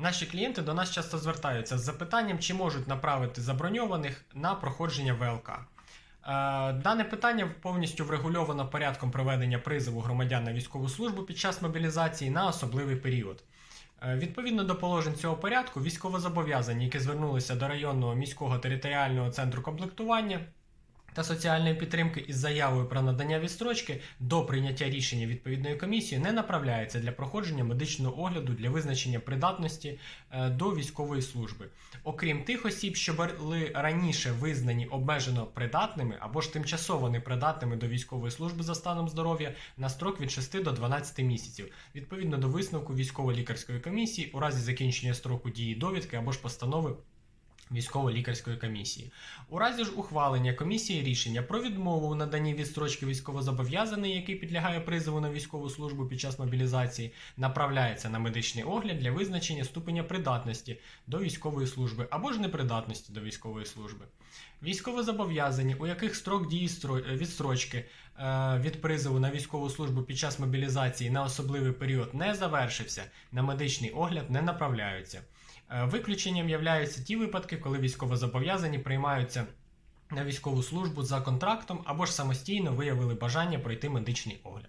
Наші клієнти до нас часто звертаються з запитанням, чи можуть направити заброньованих на проходження ВЛК. Е, Дане питання повністю врегульовано порядком проведення призову громадян на військову службу під час мобілізації на особливий період. Е, Відповідно до положень цього порядку, військовозобов'язані, які звернулися до районного міського територіального центру комплектування та соціальної підтримки із заявою про надання відстрочки до прийняття рішення відповідної комісії не направляється для проходження медичного огляду для визначення придатності е, до військової служби, окрім тих осіб, що були раніше визнані обмежено придатними або ж тимчасово непридатними до військової служби за станом здоров'я на строк від 6 до 12 місяців, відповідно до висновку військово-лікарської комісії у разі закінчення строку дії довідки або ж постанови військово-лікарської комісії. У разі ж ухвалення комісії рішення про відмову у наданні відстрочки військовозобов'язаний, який підлягає призову на військову службу під час мобілізації, направляється на медичний огляд для визначення ступеня придатності до військової служби або ж непридатності до військової служби. Військовозобов'язані, у яких строк дії відстрочки е, від призову на військову службу під час мобілізації на особливий період не завершився, на медичний огляд не направляються. Е, Виключенням являються ті випадки, коли військовозобов'язані приймаються на військову службу за контрактом або ж самостійно виявили бажання пройти медичний огляд.